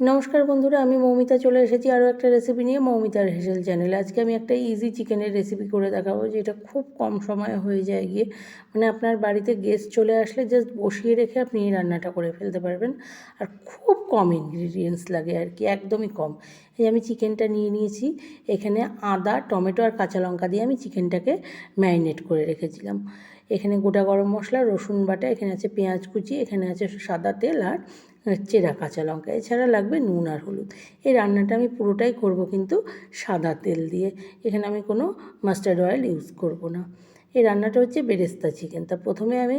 নমস্কার বন্ধুরা, আমি মৌমিতা চলে এসেছি আরও একটা রেসিপি নিয়ে মৌমিতার হেসেল চ্যানেলে আজকে আমি একটা ইজি চিকেনের রেসিপি করে দেখাবো, যেটা খুব কম সময়ে হয়ে যায় গিয়ে। মানে আপনার বাড়িতে গেস্ট চলে আসলে জাস্ট বসিয়ে রেখে আপনি এই রান্নাটা করে ফেলতে পারবেন। আর খুব কম ইনগ্রিডিয়েন্টস লাগে আর কি, একদমই কম। এই আমি চিকেনটা নিয়ে নিয়েছি, এখানে আদা, টমেটো আর কাঁচা লঙ্কা দিয়ে আমি চিকেনটাকে ম্যারিনেট করে রেখেছিলাম। এখানে গোটা গরম মশলা, রসুন বাটা, এখানে আছে পেঁয়াজ কুচি, এখানে আছে সাদা তেল আর চেরা কাঁচা লঙ্কা এছাড়া লাগবে নুন আর হলুদ। এই রান্নাটা আমি পুরোটাই করব কিন্তু সাদা তেল দিয়ে। এখানে আমি কোনো মাস্টার্ড অয়েল ইউজ করব না। এই রান্নাটা হচ্ছে বেরেস্তা চিকেন। তা প্রথমে আমি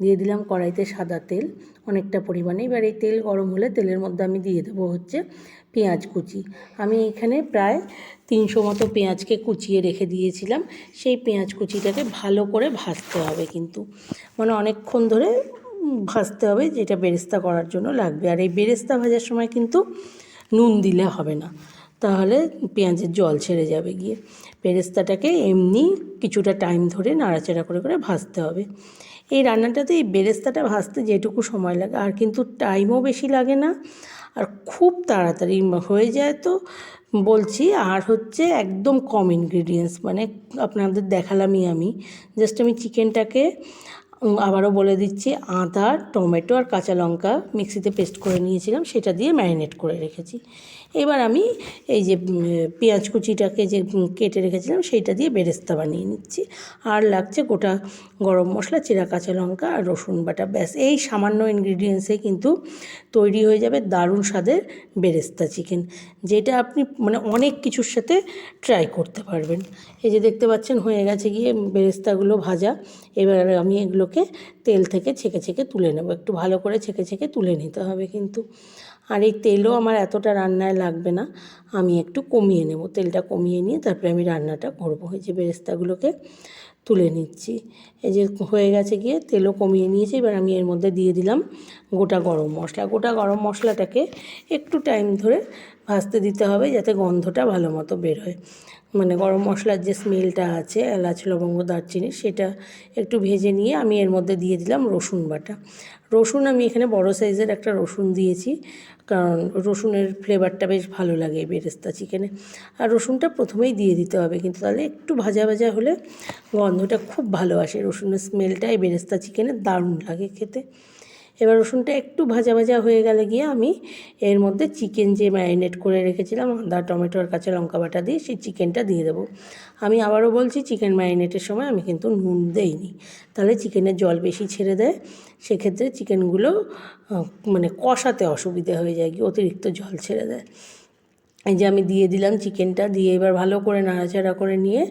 দিয়ে দিলাম কড়াইতে সাদা তেল। অনেকটা পরিমাণে। এবার এই তেল গরম হলে তেলের মধ্যে আমি দিয়ে দেবো হচ্ছে পেঁয়াজ কুচি। আমি এখানে প্রায় তিনশো মতো পেঁয়াজকে কুচিয়ে রেখে দিয়েছিলাম। সেই পেঁয়াজ কুচিটাকে ভালো করে ভাজতে হবে কিন্তু। মানে অনেকক্ষণ ধরে ভাজতে হবে, যেটা বেরেস্তা করার জন্য লাগবে। আর এই বেরেস্তা ভাজার সময় কিন্তু নুন দিলে হবে না। তাহলে পেঁয়াজের জল ছেড়ে যাবে গিয়ে। বেরেস্তাটাকে এমনি কিছুটা টাইম ধরে নাড়াচাড়া করে করে ভাজতে হবে। এই রান্নাটাতে এই বেরেস্তাটা ভাজতে যেটুকু সময় লাগে, আর কিন্তু টাইমও বেশি লাগে না। আর খুব তাড়াতাড়ি হয়ে যায় তো বলছি, আর হচ্ছে একদম কম ইনগ্রিডিয়েন্টস মানে আপনাদের দেখালামই আমি। জাস্ট আমি চিকেনটাকে আবারও বলে দিচ্ছি, আদা, টমেটো আর কাঁচা লঙ্কা মিক্সিতে পেস্ট করে নিয়েছিলাম, সেটা দিয়ে ম্যারিনেট করে রেখেছি। এবার আমি এই যে পেঁয়াজ কুচিটাকে যে কেটে রেখেছিলাম, সেইটা দিয়ে বেরেস্তা বানিয়ে নিচ্ছি। আর লাগছে গোটা গরম মশলা, চেরা কাঁচা লঙ্কা আর রসুন বাটা, ব্যাস। এই সামান্য ইনগ্রিডিয়েন্টসে কিন্তু তৈরি হয়ে যাবে দারুণ স্বাদের বেরেস্তা চিকেন যেটা আপনি মানে অনেক কিছুর সাথে ট্রাই করতে পারবেন। এই যে দেখতে পাচ্ছেন, হয়ে গেছে গিয়ে বেরেস্তাগুলো ভাজা। এবার আমি এগুলোকে তেল থেকে ছেঁকে ছেঁকে তুলে নেব। একটু ভালো করে ছেঁকে ছেঁকে তুলে নিতে হবে কিন্তু। আর এই তেলও আমার এতটা রান্নায় লাগবে না, আমি একটু কমিয়ে নেব। তেলটা কমিয়ে নিয়ে তারপরে আমি রান্নাটা করব। এই যে বেরেস্তাগুলোকে তুলে নিচ্ছি। এই যে হয়ে গেছে গিয়ে তেলও কমিয়ে নিয়েছি, এবার আমি এর মধ্যে দিয়ে দিলাম গোটা গরম মশলা। গোটা গরম মশলাটাকে একটু টাইম ধরে ভাজতে দিতে হবে যাতে গন্ধটা ভালো মতো বেরোয়। মানে গরম মশলার যে স্মেলটা আছে, এলাচ, লবঙ্গ, দারচিনি, সেটা একটু ভেজে নিয়ে আমি এর মধ্যে দিয়ে দিলাম রসুন বাটা। রসুন আমি এখানে বড় সাইজের একটা রসুন দিয়েছি, কারণ রসুনের ফ্লেভারটা বেশ ভালো লাগে বেরেস্তা চিকেনে। আর রসুনটা প্রথমেই দিয়ে দিতে হবে, কিন্তু তাহলে একটু ভাজা ভাজা হলে গন্ধটা খুব ভালো আসে। রসুনের স্মেলটা এই বেরেস্তা চিকেনে দারুণ লাগে খেতে। এবার রসুনটা একটু ভাজা ভাজা হয়ে গেলে গিয়ে আমি এর মধ্যে চিকেন যে ম্যারিনেট করে রেখেছিলাম, আদা টমেটো আর কাঁচা লঙ্কা বাটা দিয়ে সেই চিকেনটা দিয়ে দেবো। আমি আবারও বলছি, চিকেন ম্যারিনেটের সময় আমি কিন্তু নুন দেইনি। তাহলে চিকেনের জল বেশি ছেড়ে দেয়, সেক্ষেত্রে চিকেনগুলো মানে কষাতে অসুবিধে হয়ে যায় কি অতিরিক্ত জল ছেড়ে দেয়। এই যে আমি দিয়ে দিলাম চিকেনটা, দিয়ে এবার ভালো করে নাড়াচাড়া করে নিয়ে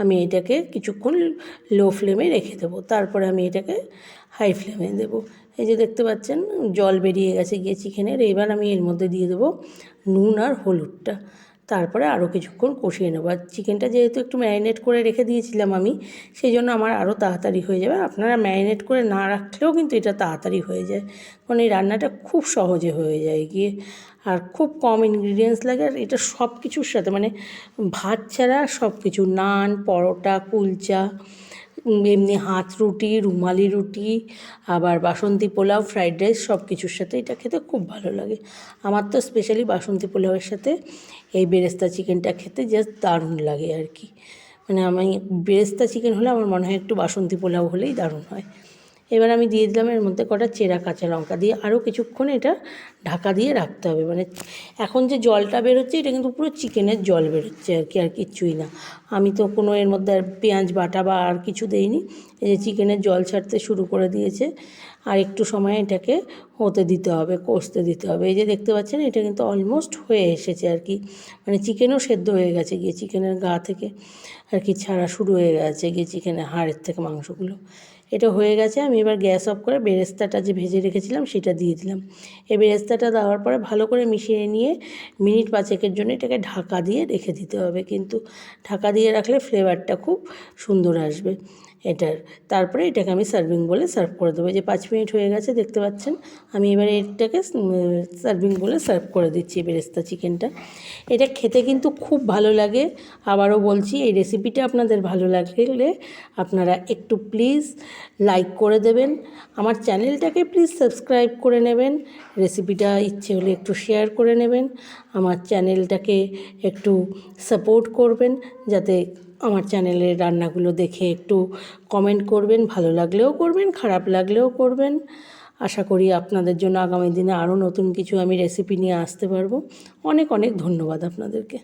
আমি এটাকে কিছুক্ষণ লো ফ্লেমে রেখে দেবো। তারপরে আমি এটাকে হাই ফ্লেমে দেবো। এই যে দেখতে পাচ্ছেন, জল বেরিয়ে গেছে গিয়ে চিকেনের। এবার আমি এর মধ্যে দিয়ে দেবো নুন আর হলুদটা। তারপরে আরও কিছুক্ষণ কষিয়ে নেব। আর চিকেনটা যেহেতু একটু ম্যারিনেট করে রেখে দিয়েছিলাম আমি, সেই জন্য আমার আরও তাড়াতাড়ি হয়ে যাবে। আপনারা ম্যারিনেট করে না রাখলেও কিন্তু এটা তাড়াতাড়ি হয়ে যায়। কারণ এই রান্নাটা খুব সহজে হয়ে যায় গিয়ে। আর খুব কম ইনগ্রিডিয়েন্টস লাগে আর এটা সব কিছুর সাথে মানে ভাত ছাড়া সব কিছু নান, পরোটা, কুলচা এমনি হাত রুটি, রুমালি রুটি, আবার বাসন্তী পোলাও, ফ্রাইড রাইস সব কিছুর সাথে এটা খেতে খুব ভালো লাগে। আমার তো স্পেশালি বাসন্তী পোলাওয়ের সাথে এই বেরেস্তা চিকেনটা খেতে জাস্ট দারুণ লাগে আর কি। মানে আমি বেরেস্তা চিকেন হলে আমার মনে হয় একটু বাসন্তী পোলাও হলেই দারুণ হয়। এবার আমি দিয়ে দিলাম এর মধ্যে কটা চেরা কাঁচা লঙ্কা দিয়ে আরও কিছুক্ষণ এটা ঢাকা দিয়ে রাখতে হবে। মানে এখন যে জলটা বেরোচ্ছে, এটা কিন্তু পুরো চিকেনের জল বেরোচ্ছে আর কি, আর কিচ্ছুই না। আমি তো কোনো এর মধ্যে আর পেঁয়াজ বাটা বা আর কিছু দেইনি। এই যে চিকেনের জল ছাড়তে শুরু করে দিয়েছে। আর একটু সময় এটাকে হতে দিতে হবে, কষতে দিতে হবে। এই যে দেখতে পাচ্ছেন, এটা কিন্তু অলমোস্ট হয়ে এসেছে আর কি। মানে চিকেনও সেদ্ধ হয়ে গেছে গিয়ে, চিকেনের গা থেকে আর কি ছাড়া শুরু হয়ে গেছে গিয়ে চিকেনের হাড়ের থেকে মাংসগুলো। এটা হয়ে গেছে, আমি এবার গ্যাস অফ করে বেরেস্তাটা যে ভেজে রেখেছিলাম সেটা দিয়ে দিলাম। এই বেরেস্তাটা দেওয়ার পরে ভালো করে মিশিয়ে নিয়ে মিনিট পাঁচেকের জন্য এটাকে ঢাকা দিয়ে রেখে দিতে হবে। কিন্তু ঢাকা দিয়ে রাখলে ফ্লেভারটা খুব সুন্দর আসবে। এটার। তারপরে এটাকে আমি সার্ভিং বলে সার্ভ করে দেবো। যে পাঁচ মিনিট হয়ে গেছে, দেখতে পাচ্ছেন? আমি এবারে এটাকে সার্ভিং বলে সার্ভ করে দিচ্ছি বেরেস্তা চিকেনটা। এটা খেতে কিন্তু খুব ভালো লাগে। আবারও বলছি, এই রেসিপিটা আপনাদের ভালো লাগলে আপনারা একটু প্লিজ লাইক করে দেবেন। আমার চ্যানেলটাকে প্লিজ সাবস্ক্রাইব করে নেবেন। রেসিপিটা ইচ্ছে হলে একটু শেয়ার করে নেবেন। আমার চ্যানেলটাকে একটু সাপোর্ট করবেন, যাতে আমার চ্যানেলের রান্নাগুলো দেখে একটু কমেন্ট করবেন, ভালো লাগলেও করবেন, খারাপ লাগলেও করবেন। আশা করি আপনাদের জন্য আগামী দিনে আরও নতুন কিছু আমি রেসিপি নিয়ে আসতে পারব। অনেক অনেক ধন্যবাদ আপনাদেরকে।